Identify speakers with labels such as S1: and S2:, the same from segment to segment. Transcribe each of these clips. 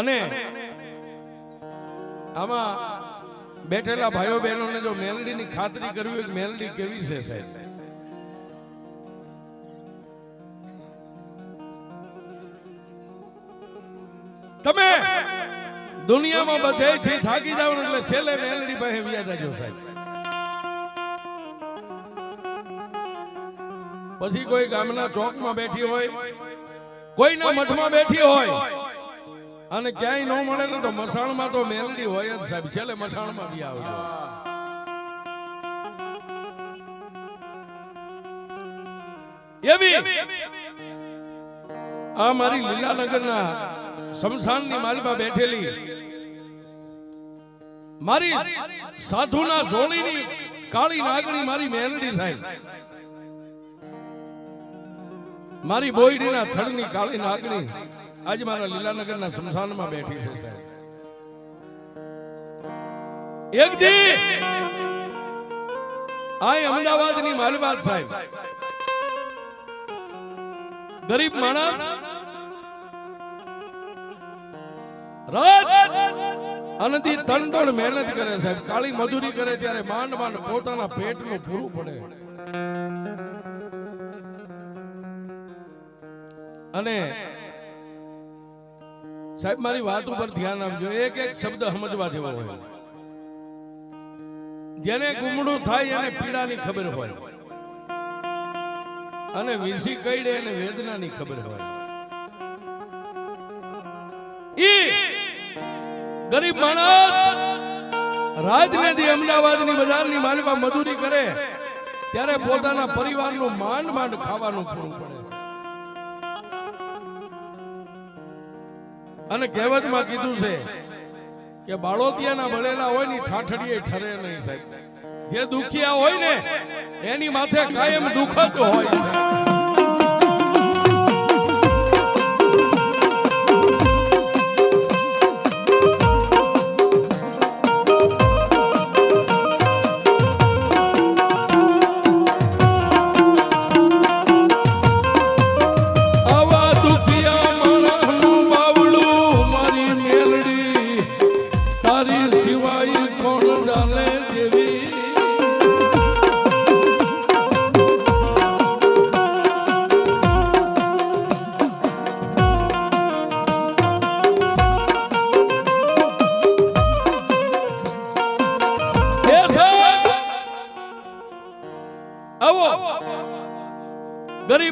S1: અને આમાં બેઠેલા ભાઈઓ બહેનોને જો મેલડીની ખાતરી કરવી હોય મેલડી કેવી છે સાહેબ? તમે દુનિયામાં બધેથી થાકી જાવ એટલે છેલ્લે મેલડી પાસે વ્યા જાજો સાહેબ. પછી કોઈ ગામના ચોકમાં બેઠી હોય, કોઈના મઠમાં બેઠી હોય અને ક્યાંય ન મળે તો મસાણમાં તો મેલડી હોય જ સાહેબ. છેલ્લે મસાણમાં બી આવજો આ મારી લીલાનગરના શમશાનની માલમાં બેઠેલી. મારી સાધુના જોડીની કાળી નાગણી મારી મેલડી સાહેબ. મારી બોયડીના થડની કાળી નાગણી. આજે મારા લીલાનગરના શમશાનમાં બેઠી છે, સાહેબ. એક દી આ અમદાવાદની માલબાદ સાહેબ. ગરીબ માણસ રાત અનદી તન તન મહેનત કરે સાહેબ. કાળી મજૂરી કરે ત્યારે માંડ માંડ પોતાના પેટનું પૂરું પડે. અને સાહેબ મારી વાત ઉપર ધ્યાન આપજો. એક એક શબ્દ સમજવા જેવો હોય. જેને ગુમડું થાય એને પીડાની ખબર હોય. અને વિસી કઈડે એને વેદનાની ખબર હોય. ઈ ગરીબ માણસ રાજનીતિ અમદાવાદની બજારની માલમાં મજૂરી કરે ત્યારે પોતાના પરિવારનું માંડ માંડ ખાવાનું પૂરું પડે. અને કહેવતમાં કીધું છે કે બાળોતિયાના ભળેલા હોય ને ઠાઠડીએ ઠરે નહીં સાહેબ. જે દુખિયા હોય ને, એની માથે કાયમ દુઃખ જ હોય છે.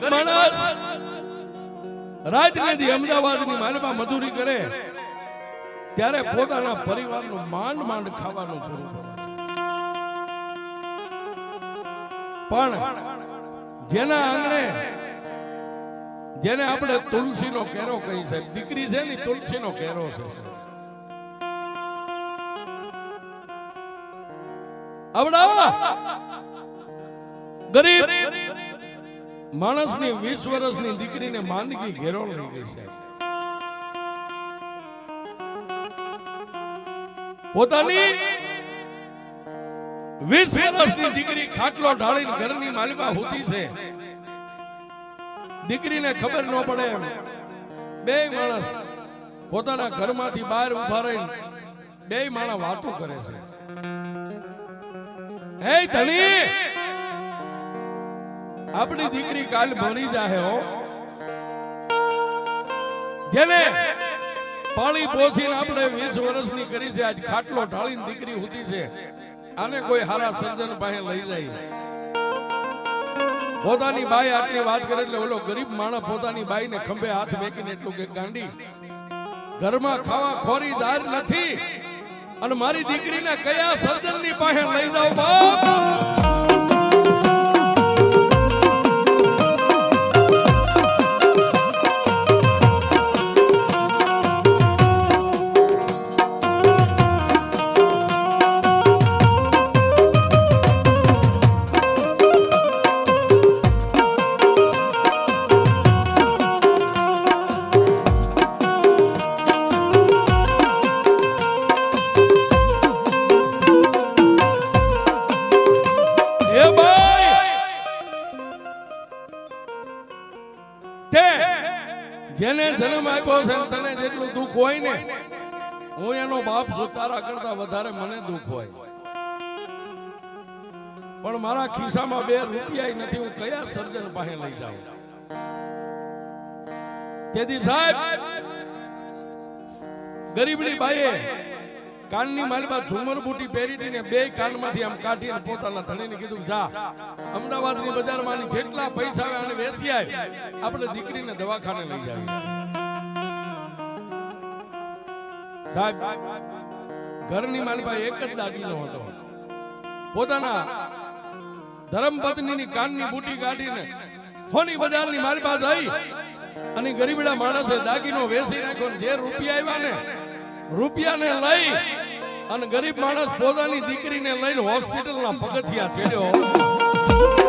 S1: ગરીબ માણસ રાજનીતિ અમદાવાદની માલમાં મજૂરી કરે, ત્યારે પોતાના પરિવારનું માંડ માંડ ખાવાનું પડે પણ જેના આંગણે, જેને આપણે તુલસીનો કેરો કહી છે દીકરી છે ને તુલસીનો કેરો છે. ગરીબ માણસની વીસ વર્ષની દીકરીને માંદગી ઘેરો લઈ ગઈ પોતાની વીસ વર્ષની દીકરી ખાટલો ઢાળીને ઘરની માલિકા હોતી છે. દીકરીને ખબર ન પડે બે માણસ પોતાના ઘરમાંથી બહાર ઊભા રહીને બે માણસ વાતો કરે છે. હે ધણી! આપણી દીકરી કાલ ભણી જાહે હો. જેને પાણી પોસીને આપણે 20 વર્ષની કરી છે, આજ ખાટલો ઢાળીને દીકરી હતી છે. આને કોઈ હારા સજ્જન પાસે લઈ જાય. પોતાની બાઈ આટલી વાત કરે એટલે ઓલો ગરીબ માણસ પોતાની બાઈને ખંભે હાથ મેકીને એટલું કે, ગાંડી, ઘરમાં ખાવા ખોરી દાર નથી. અને મારી દીકરીને કયા સર્જનની પાસે લઈ જાવ બાપ? મારા ખિસ્સામાં બે રૂપિયા નથી. હું કયા સર્જન પાસે લઈ જાઉં? તેથી સાહેબ ગરીબડી બાઈએ કાનની માલમાં ઝુમર બુટી પહેરી દીને બે કાનમાંથી આમ કાઢીને પોતાના ધણીને કીધું, જા, અમદાવાદની બજારમાં જેટલા પૈસા આવે અને વેચી આવે આપણે દીકરીને દવાખાને લઈ જાવી. સાહેબ, ઘરની માલમાં એક જ દાદીનો હતો. પોતાના ધર્મપત્નીની કાનની બુટી કાઢીને હોની બજારની પાસે આવી અને ગરીબડા માણસે દાગીનો વેચી નાખ્યો જે રૂપિયા આવ્યા ને, રૂપિયાને લઈ અને ગરીબ માણસ પોતાની દીકરીને લઈને હોસ્પિટલના પગથિયા ચડ્યો.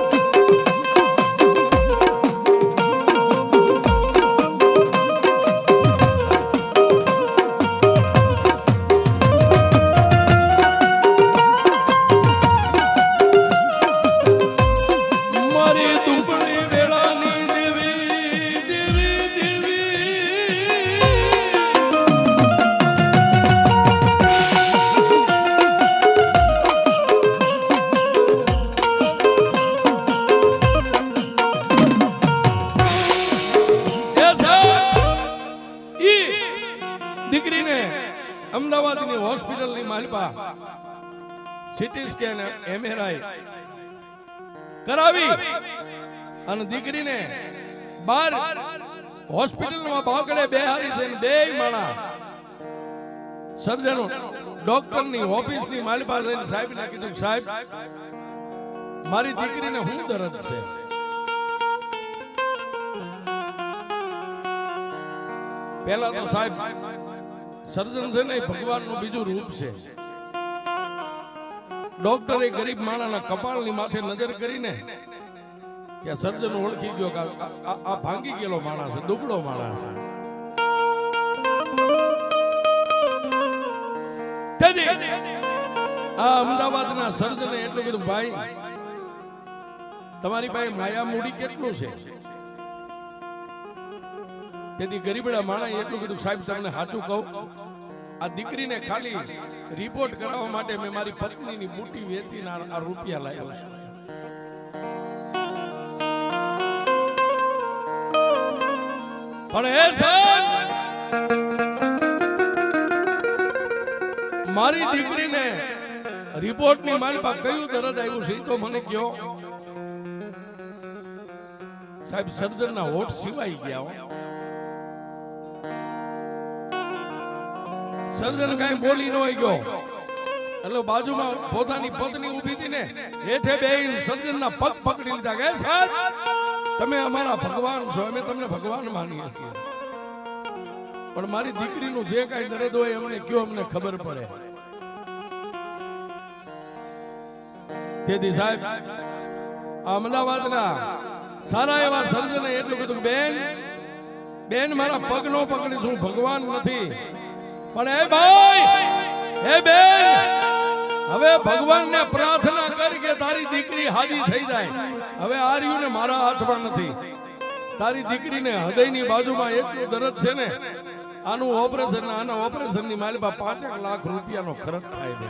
S1: દીકરીને અમદાવાદની હોસ્પિટલની માલપા સીટી સ્કેન એમઆરઆઈ કરાવી અને દીકરીને બાર હોસ્પિટલમાં બાવકડે બેહારી છે બે માણા સર્જનો ડોક્ટરની ઓફિસની માલપા જઈને સાહેબને કીધું, સાહેબ, મારી દીકરીને હું દરદ છે? પહેલા તો સાહેબ સર્જન છે ને એ ભગવાનનું બીજું રૂપ છે. ડોક્ટરે ગરીબ માણાના કપાળની માથે નજર કરીને કે સર્જન ઓળખી ગયો કે આ- ભાંગી ગયેલો માણસ છે, દુબળો માણસ છે. આ અમદાવાદના સર્જને એટલું કીધું ભાઈ, તમારી પાસે માયા મૂડી કેટલું છે? તેથી ગરીબડા માણા એટલું કીધું, સાહેબ, તમને સાચું કહું, આ દીકરીને ખાલી રિપોર્ટ કરાવવા માટે મેં મારી પત્નીની બુટી વેચીને આ રૂપિયા લાવ્યો છું. પણ હે સાહેબ, મારી દીકરીને રિપોર્ટની મારી પાસે કયું દરદ આવ્યું છે તો મને કયો સાહેબ, સર્જનના હોઠ સિવાય ગયા સર્જન કઈ બોલી ન ગયો. એટલે બાજુમાં પોતાની પત્ની ઊભી હતી ને, હેઠે બેહીને સર્જનના પગ પકડી લીધા. કે સાહેબ, તમે અમારા ભગવાન છો, અમે તમને ભગવાન માનીએ છીએ. પણ મારી દીકરીનું જે કાંઈ દર્દ હોય અમને કયો અમને ખબર પડે? તેથી સાહેબ, આ અમદાવાદના સારા એવા સર્જને એટલું કીધું બેન બેન, મારા પગ નો પકડીશ હું ભગવાન નથી. પણ એ ભાઈ એ બેન, હવે ભગવાનને પ્રાર્થના કરી કે તારી દીકરી હાજી થઈ જાય. હવે આર્યું ને મારા હાથમાં નથી. તારી દીકરીને હૃદયની બાજુમાં એટલું દરદ છે ને, આનું ઓપરેશન આના ઓપરેશનની માલિકા પાંચેક લાખ રૂપિયાનો ખર્ચ થાય છે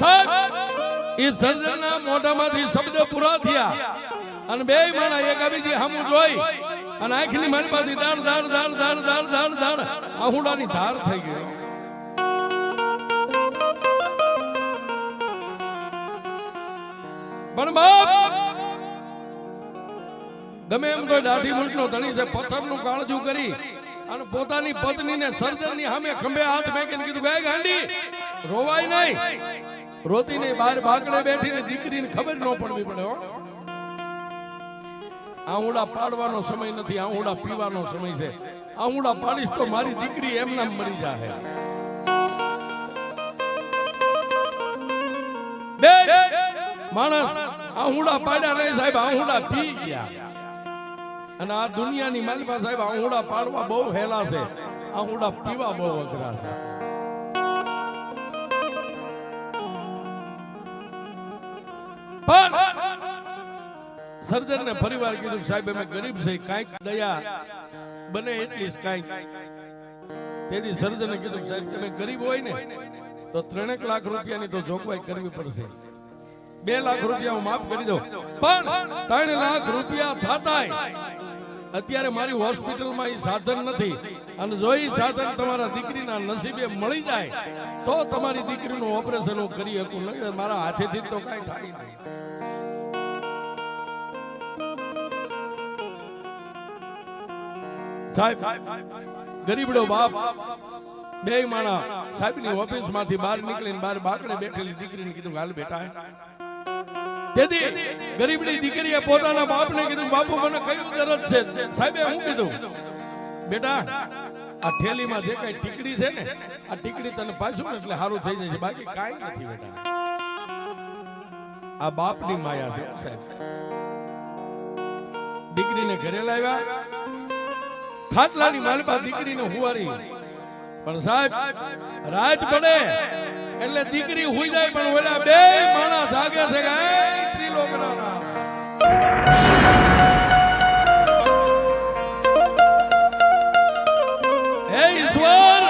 S1: સાહેબ એ સર્જનના મોઢામાંથી શબ્દ પૂરા થયા. અને બે માણા એક બીજી સામું જોઈ. અને આંખની માલમાંથી દાળ દાળ દાળ દાળ દાળ દાળ દાળ આહુડાની ધાર થઈ ગયો પણ બાપ, ગમે એમ તો દાઢી મૂઠનો ધણી છે, પથ્થરનું કાળજું કરી અને પોતાની પત્નીને સર્જનની સામે ખંભે હાથ મેકીને કીધું, ગાય, ગાંડી, રોવાય નહીં. રોતી રોતીને બહાર બાકડે બેઠીને દીકરીને ખબર ન પડવી પડે, હો. આહુડા પાડવાનો સમય નથી આહુડા પીવાનો સમય છે. આહુડા પાડીશ તો મારી દીકરી એમના મરી જાહે. માણસ આહુડા પાડ્યા નહીં સાહેબ આહુડા પી ગયા. અને આ દુનિયાની માલિકા સાહેબ આહુડા પાડવા બહુ હેલા છે. આહુડા પીવા બહુ અઘરા છે. પણ સર્જનને પરિવાર કીધું સાહેબ, અમે ગરીબ છે કાંઈક દયા બને એટલી કાંઈક. તેથી સર્જને કીધું સાહેબ, તમે ગરીબ હોય ને, તો ત્રણેક લાખ રૂપિયાની તો જોગવાઈ કરવી પડશે. બે લાખ રૂપિયા હું માફ કરી દઉં. પણ ત્રણ લાખ રૂપિયા થતાય. અત્યારે મારી હોસ્પિટલમાં એ સાધન નથી. અને જો એ સાધન તમારા દીકરીના નસીબે મળી જાય, તો તમારી દીકરીનું ઓપરેશન હું કરી શકું. નહીં મારા હાથેથી તો કાંઈ થાય નહીં. સાહેબ, ગરીબડો બાપ, બે માણા સાહેબની ઓફિસમાંથી બહાર નીકળીને બહાર બાકડે બેઠેલી દીકરીને કીધું હાલ બેટા. તેથી ગરીબડી દીકરીએ પોતાના બાપને કીધું બાપુ, મને કયું દરદ છે? સાહેબે હું કીધું? બેટા, આ થેલીમાં જે કઈ ટીકડી છે ને, આ ટીકડી તને પાછું એટલે સારું થઈ જશે. બાકી કાંઈ નથી બેટા. આ બાપની માયા છે સાહેબ. દીકરીને ઘરે લાવ્યા. ખાટલાની માલપા દીકરીને હુવારી પણ સાહેબ, રાત પડે એટલે દીકરી હુઈ જાય, પણ ઓલા બે માણા જાગે છે કે, એ ત્રિલોકનાના. હે ઈશ્વર,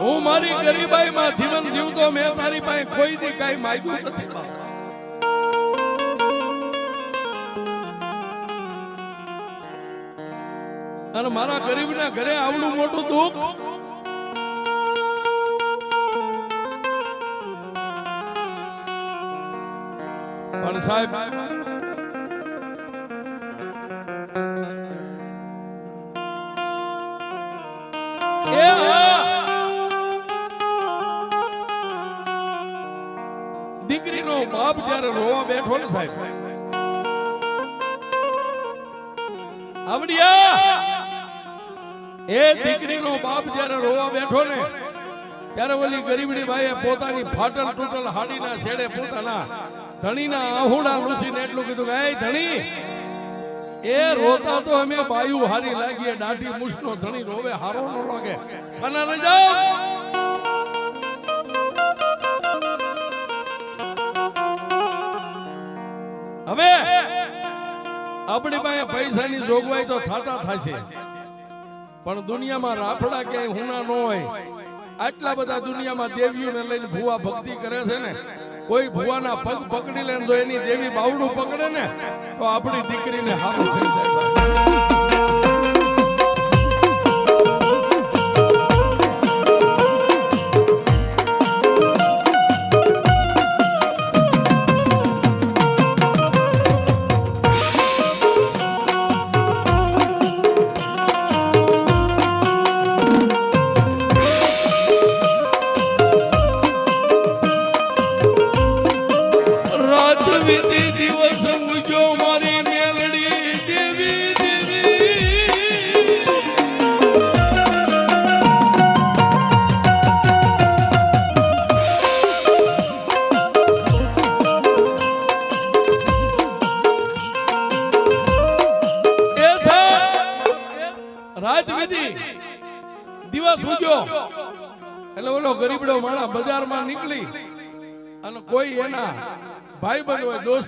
S1: હું મારી ગરીબાઈ માં જીવન જીવતો, મેં તારી પાસે કોઈ દી કઈ માંગ્યું નથી અને મારા ગરીબના ઘરે આવડું મોટું દુઃખ પણ સાહેબ. દીકરીનો બાપ જ્યારે રોવા બેઠો ને સાહેબ એ દીકરીનો બાપ જ્યારે રોવા બેઠો ને, ત્યારે ઓલી ગરીબડી ભાઈએ પોતાની ફાટલ તૂટલ હાડીના છેડે પોતાના ધણીના આહુડા લૂસીને એટલું કીધું કે, એ ધણી, એ રોતા તો અમે બાયુ હારી લાગીએ, દાઢી મુછનો ધણી રોવે, હારો ન લાગે. સના ન જાઓ. હવે, આપણી પાસે પૈસાની જોગવાઈ તો થાતા થશે. પણ દુનિયામાં રાફડા ક્યાંય હુના ન હોય. આટલા બધા દુનિયામાં દેવીઓને લઈને ભુવા ભક્તિ કરે છે ને. કોઈ ભુવાના પગ પકડી લે તો એની દેવી બાવડું પકડે ને, તો આપણી દીકરીને હારું થઈ જાય.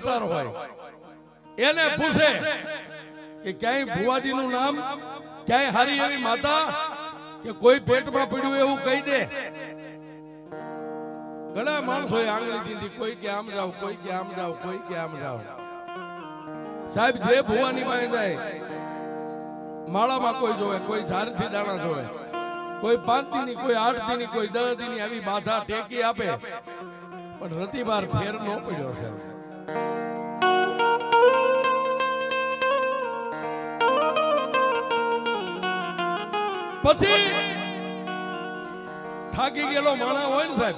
S1: ભાઈબંધ હોય. એને પૂછે કે ક્યાંય ભુવાજી નું નામ ક્યાંય હારી એવી માતા કે કોઈ પેટમાં પડ્યું એવું કહી દે. ઘણા માણસો આંગળી દીધી કોઈ કે આમ જાવ કોઈ કે આમ જાવ કોઈ કે આમ જાવ. સાહેબ જે ભુવાની પાસે જાય માળામાં કોઈ જોવે કોઈ ઝારથી દાણા જોવે કોઈ પાંચ દીની કોઈ આઠ દીની કોઈ દસ દીની આવી બાધા ટેકી આપે. પણ રતિવાર ફેર નો પડ્યો છે પછી થાકી ગયેલો માણા હોય ને સાહેબ,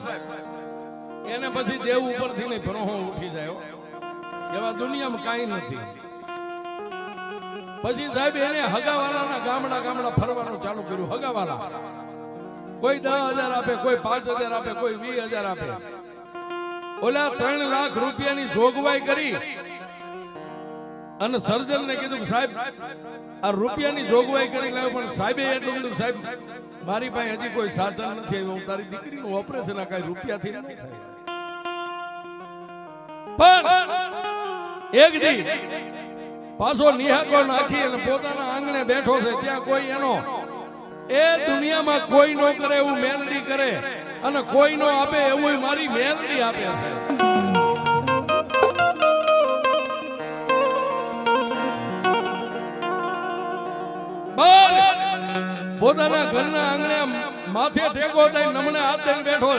S1: એને પછી દેવ ઉપરથી ને ભરોહો ઉઠી જાય એવા દુનિયામાં કાંઈ નથી. પછી સાહેબ એને હગાવાલાના ગામડા ગામડા ફરવાનું ચાલુ કર્યું, હગાવાલા. કોઈ દસ હજાર આપે, કોઈ પાંચ હજાર આપે, કોઈ વીસ હજાર આપે. ઓલા ત્રણ લાખ રૂપિયાની જોગવાઈ કરી અને સર્જન ને કીધું સાહેબ, આ રૂપિયાની જોગવાઈ કરી લાવ્યો પણ સાહેબે એટલું કીધું, સાહેબ, મારી પાસે હજી કોઈ સાધન નથી, હું તારી દીકરીનું ઓપરેશન આ કઈ રૂપિયાથી નથી થાય. પણ એક દી પાછો નિહાકો નાખી અને પોતાના આંગણે બેઠો છે, ત્યાં કોઈ એનો. એ દુનિયામાં કોઈ નો કરે એવું મેલડી કરે અને કોઈ નો આપે એવું મારી મેલડી આપે છે. બસ પોતાના ઘરના આંગણે માથે ટેકો થઈ નમણે હાથ બેઠો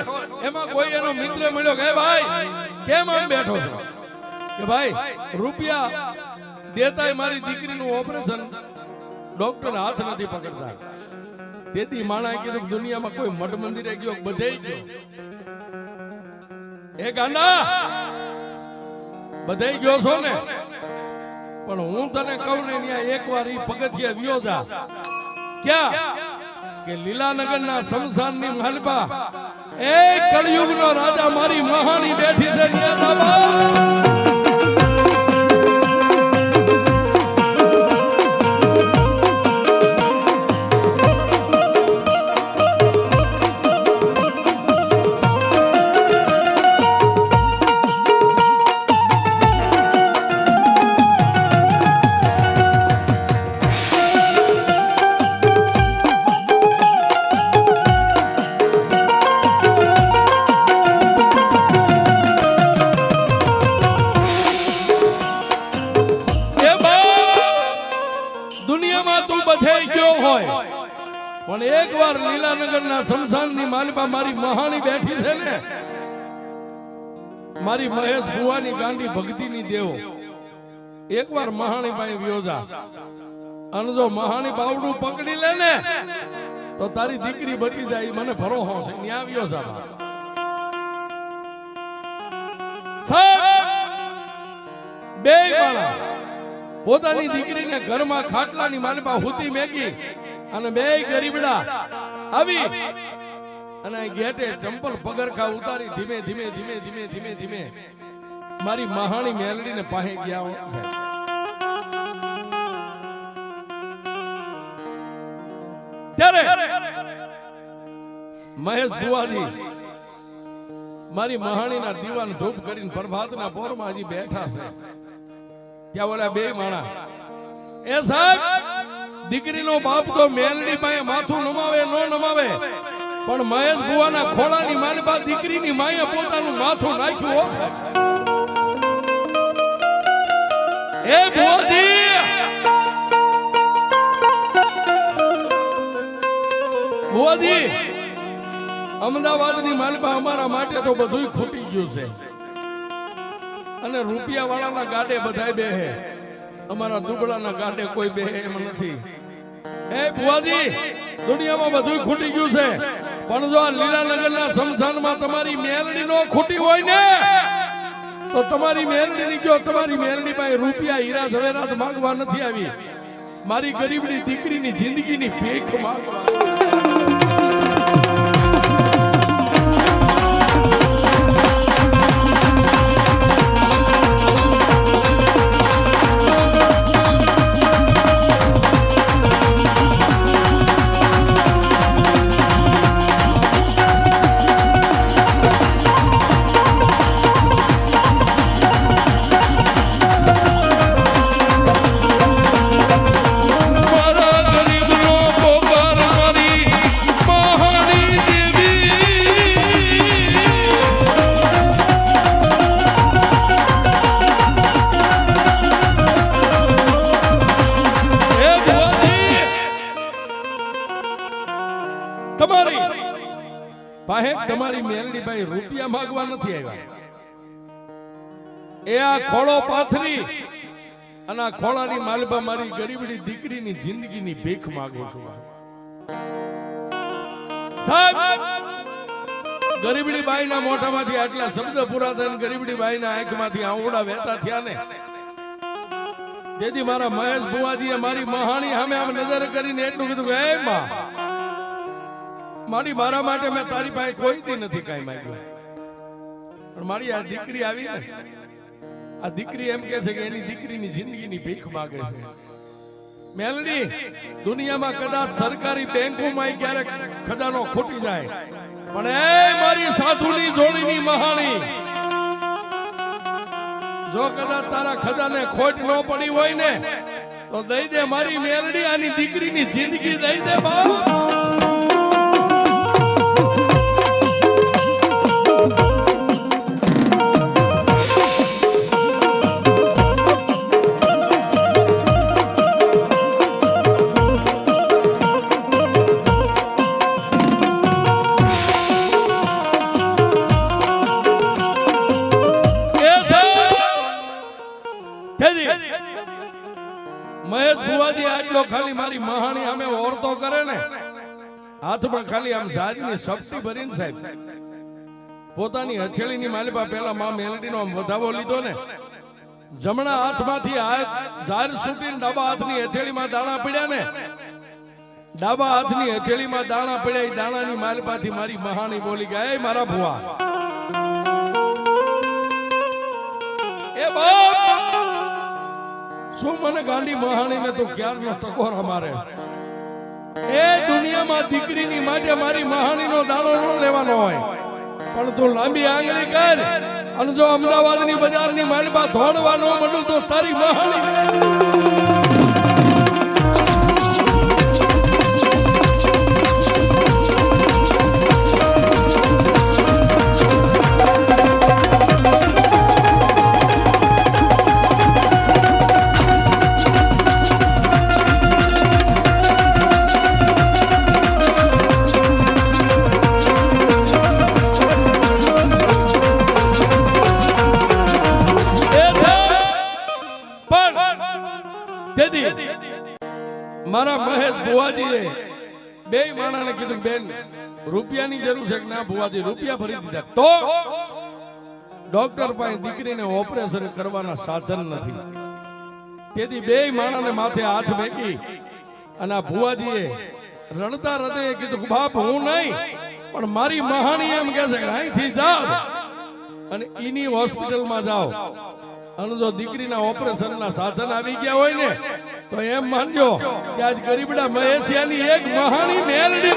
S1: એમાં કોઈ એનો મિત્ર મળ્યો કે ભાઈ, કેમ આમ બેઠો છો? કે, ભાઈ, રૂપિયા દેતાય મારી દીકરીનું ઓપરેશન ડોક્ટર હાથ નથી પકડતા. તેથી માણા કીધું દુનિયામાં કોઈ મઠ મંદિરે ગયો બધે ગયો. એ ગાંડા, બધે ગયો છો ને? પણ હું તને કહું ને ત્યાં એકવાર ઈ પગથિયા વ્યો ક્યાં? કે લીલાનગરના શમશાનની માલપા એ કળયુગનો રાજા મારી મહાની બેઠી છે બધે ગયો હોય. પણ એકવાર લીલાનગરના શમશાનની માલિકા મારી મહાની બેઠી છે ને, મારી મહેશ ભુવાની ગાંડી ભક્તિની દેવો એકવાર મહાણી પાસે વ્યોજા અને જો મહાણી બાવડું પકડી લે ને, તો તારી દીકરી બચી જાય મને ભરોસો છે. ન્યા વ્યોજા બે. માળા પોતાની દીકરીને ઘરમાં ખાટલાની માલપા હુતી મેગી અને બે ગરીબડા આવી અને ગેટે ચંપલ પગરખા ઉતારી ધીમે ધીમે ધીમે ધીમે ધીમે ધીમે મારી મહાણી મેલડીને પાસે ગયા છે ત્યારે મહેશ દુવાજી મારી મહાણીના દીવાન ધૂપ કરીને પ્રભાતના પોરમાં હજી બેઠા છે. ત્યાં ઓલા બે માણા. એ સાહેબ, દીકરીનો બાપ તો મેલડી પાસે માથું નમાવે, નો નમાવે. પણ મહેશ બુવાના ખોળાની માલપા દીકરીની માએ પોતાનું માથું નાખ્યું હો. એ બુવાજી બુવાજી અમદાવાદની માલપા અમારા માટે તો બધું ખૂટી ગયું છે. અને રૂપિયા વાળાના ગાડે બધાય બેહે. અમારા દુબળાના ગાડે કોઈ બેહે એમ નથી. એ ભુવાજી, દુનિયામાં બધું ખૂટી ગયું છે. પણ જો લીલાનગરના શમશાનમાં તમારી મેલડી નો ખૂટી હોય ને, તો તમારી મેલડી જો તમારી મેલડી પાસે રૂપિયા હીરા ઝવેરાત માંગવા નથી આવી. મારી ગરીબની દીકરીની જિંદગીની ભીખ માંગવા. પાથરી અને આ ખોળાની માલબા મારી ગરીબડી દીકરીની જિંદગીની ભીખ માંગુ છું. સાહેબ, ગરીબડી બાઈના મોઢામાંથી આટલા શબ્દ પૂરા થઈને ગરીબડી બાઈના આંખમાંથી આંવડા વહેતા થયા ને? જેથી મારા મહેશ ભુવાજીએ મારી મહાણી સામે આમ નજર કરીને એટલું કીધું કે "એ માં, મારી મારા માટે મેં તારી પાસે કોઈ નથી કાંઈ માંગ્યું. પણ મારી આ દીકરી આવી ને આ દીકરી એમ કે છે કે એની દીકરીની જિંદગીની ભીખ માગે છે. મેલડી, દુનિયામાં કદાચ સરકારી બેંકોમાં ક્યારેક ખજાનો ખૂટી જાય. પણ એ મારી સાસુની જોડીની મહાણી. જો કદાચ તારા ખજાને ખોટ ન પડી હોય ને, તો દઈ દે મારી મેલડી આની દીકરીની જિંદગી દઈ દે બાપ. આમ ઝાડની સબસી ભરીને સાહેબ, પોતાની હથેળીની માલિપા પેલા માં મેલડીનો આમ વધાવો લીધો ને, જમણા હાથમાંથી ઝાડ સુટીને ડાબા હાથની હથેળીમાં દાણા પડ્યા ને, ડાબા હાથની હથેળીમાં દાણા પડ્યા, એ દાણાની માલિપાથી મારી મહાણી બોલી ગયા "એ મારા ભુવા. એ બાપ, શું મને ગાંડી મહાણીને તું ક્યારનો ટકોરા મારે? એ દુનિયામાં દીકરીની માટે મારી મહાણીનો દાણો ન લેવાનો હોય. પણ તું લાંબી આંગળી કર અને જો અમદાવાદની બજારની માંડમાં ધોડવાનો મળું તો તારી મહાણી મારા મહેશ ભુવાજીએ બે માણાને કીધું, બેન, રૂપિયાની જરૂર છે કે ના ભુવાજી? રૂપિયા ભરી દીધા. તો ડોક્ટર પાસે દીકરીને ઓપરેશન કરવાના સાધન નથી. તેથી બે માણાને માથે હાથ મેકી અને આ ભુવાજીએ રણતા હૃદયે કીધું બાપ, હું નહીં, પણ મારી મહાણી એમ કે છે કે અહીંથી જાઓ અને ઈની હોસ્પિટલમાં જાઓ. અને જો દીકરીના ઓપરેશનના સાધન આવી ગયા હોય ને, તો એમ માનજો કે આજ ગરીબડા મહેશિયાની એક મહાની મેલડી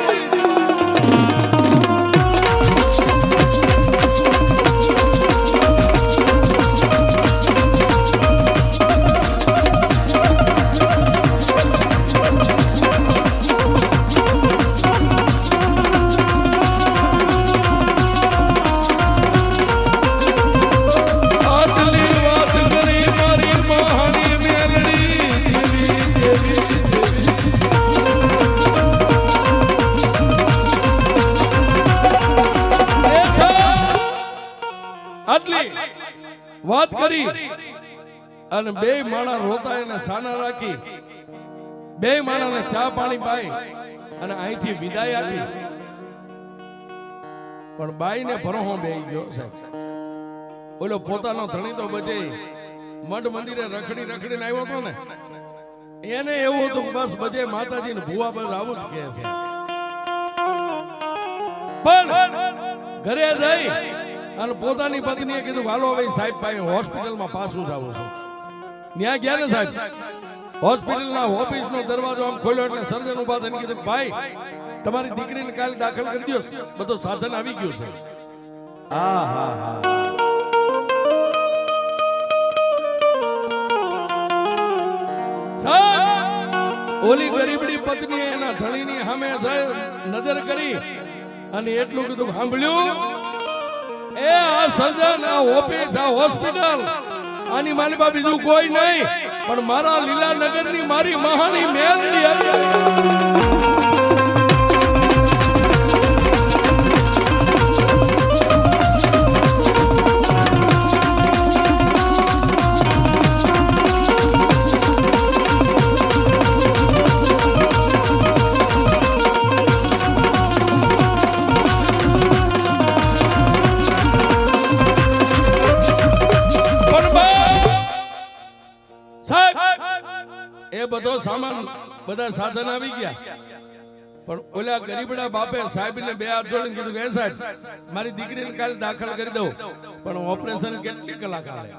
S1: આટલી વાત કરી અને બે માણા રોતા એને સાના રાખી. બે માણાને ચા પાણી પાઈ અને અહીંથી વિદાય આપી. પણ બાઈને ભરોહો બે ગયો સાહેબ. ઓલો પોતાનો ધણી તો બચે મઠ મંદિરે રખડી રખડીને આવ્યો હતો ને. એને એવું હતું બસ બજે માતાજી ને ભૂવા બસ આવું જ કહે છે. પણ ઘરે જઈ અને પોતાની પત્નીએ કીધું હાલો હવે સાહેબ ભાઈ હોસ્પિટલમાં પાછું જ આવું છું. ત્યાં ગયા ને સાહેબ? હોસ્પિટલના ઓફિસનો દરવાજો આમ ખોલ્યો એટલે સર્જન ઊભા થઈને કીધું, ભાઈ, તમારી દીકરીને કાલે દાખલ કરી દો બધું સાધન આવી ગયું છે. આ, હા હા. ઓલી ગરીબડી પત્ની એના ધણીની સામે નજર કરી અને એટલું કીધું સાંભળ્યું. એ, આ સર્જન, આ ઓફિસ, આ હોસ્પિટલ. આની માલિકા બીજું કોઈ નહીં. પણ મારા લીલાનગરની મારી મહાની મેલડી બધો સામાન, બધા સાધન આવી ગયા. પણ ઓલા ગરીબડા બાપે સાહેબ ને બે હાથ જોડીને કીધું કે સાહેબ, મારી દીકરીને કાલે દાખલ કરી દઉં. પણ ઓપરેશન કેટલી કલાક આવે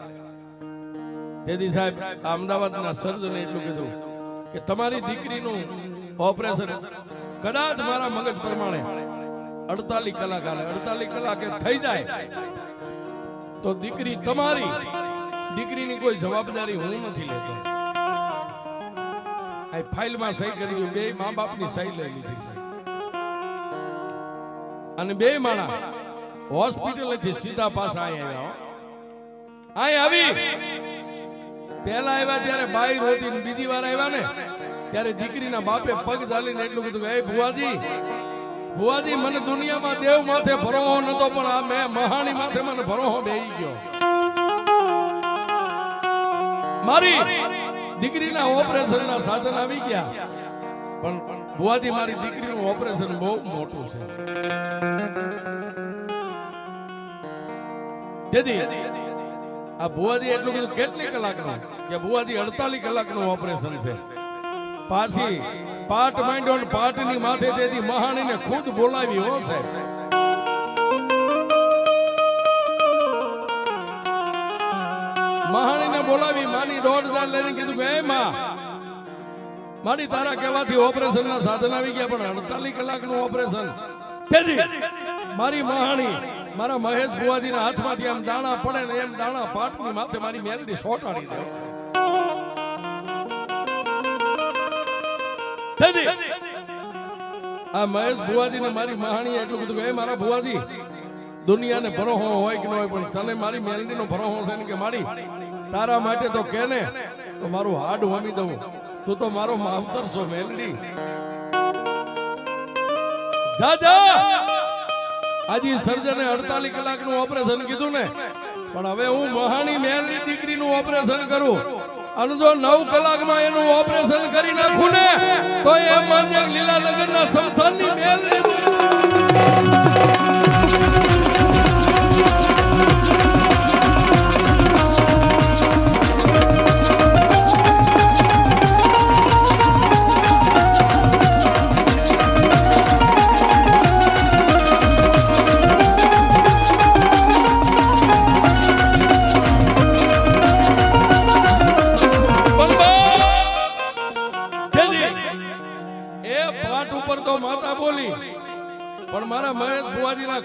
S1: તેથી સાહેબ, અમદાવાદના સર્જને એટલું કીધું કે, તમારી દીકરીનું ઓપરેશન કદાચ મારા મગજ પ્રમાણે અડતાલીસ કલાક હાલે. અડતાલીસ કલાકે થઈ જાય. તો દીકરી તમારી, દીકરીની કોઈ જવાબદારી હું નથી લેતો. આ ફાઇલમાં સહી કરી બે મા બાપની સહી લઈ લીધી અને બે માણા હોસ્પિટલેથી સીધા પાછા અહીં આવ્યા. અહીં આવી. પહેલા આવ્યા ત્યારે બાઈ રોતી બીજી વાર આવ્યા ને, ત્યારે દીકરીના બાપે પગ ઝાલીને એટલું કે "એ ભુવાજી ભુવાજી, મને દુનિયામાં દેવ માથે ભરોહો નતો, પણ આ મેં મહાણી માથે મને ભરોહો બેહી ગયો. મારી દીકરીના ઓપરેશનના સાધન આવી ગયા. પણ બુવાજી મારી દીકરીનું ઓપરેશન બહુ મોટું છે. તેથી આ ભુવાજી એટલું કીધું કેટલી કલાકનું કે ભુવાજી અડતાલીસ કલાકનું ઓપરેશન છે. પાછી પાટ માંડ્યો ને પાટની માથે તેથી મહાણીને ખુદ બોલાવી, હો સાહેબ. મારી તારા કહેવાથી ઓપરેશન ના સાધન આવી ગયા, પણ અડતાલીસ કલાકનું ઓપરેશન. મારી મહાણી, મારા મહેશ બુવાજીના હાથમાંથી આમ દાણા પડે ને એમ દાણા પાટની માથે મારી મેલડી સોટાડી દે. આ મહેશ બુવાજીને મારી મહાણી એટલું બધું એ મારા બુવાજી દુનિયાને ભરોહો હોય કે ન હોય, પણ તને મારી મેલડીનો ભરોહો છે ને કે મારી તારા માટે તો કે ને તો મારું હાડ હોમી દઉં. તું તો મારો માવતર છો, મેલડી. જા આજે સર્જને 48 કલાકનું ઓપરેશન કીધું ને. પણ હવે હું મહાણી મેલની દીકરીનું ઓપરેશન કરું. અને જો નવ કલાકમાં એનું ઓપરેશન કરી નાખું ને, તો એ માન્ય લીલા નગરના સંસારની મેલની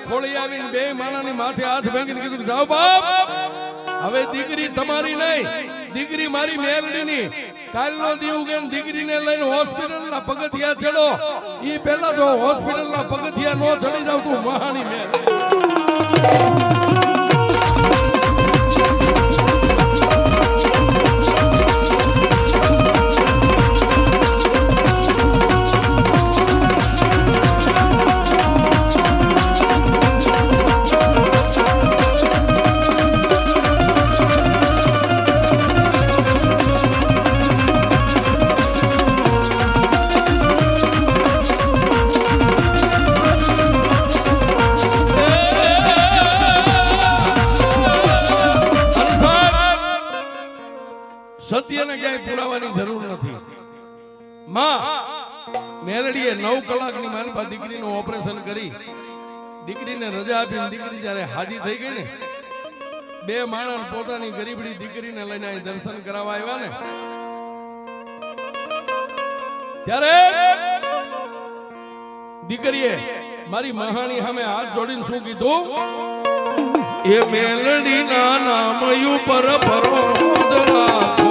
S1: ખોળી આવીને બે માણાની માથે હાથ ભાંગીને કીધું જાઓ બાપ, હવે દીકરી તમારી નહીં, દીકરી મારી મેલડીની. કાલનો દીવ ગેન દીકરીને લઈને હોસ્પિટલના પગથિયા ચડો. ઈ પહેલા જો હોસ્પિટલના પગથિયા નો ચડી જાવ તું મહાની મેલ દીકરીનું ઓપરેશન કરી. દીકરીને રજા આપીને દીકરી જ્યારે હાજી થઈ ગઈ ને, બે માણસ પોતાની ગરીબડી દીકરીને લઈને અહીં દર્શન કરાવવા આવ્યા ને. ત્યારે દીકરીએ મારી મહાણી સામે હાથ જોડીને શું કીધું? એ મેલડીના નામ ઉપર પરોધ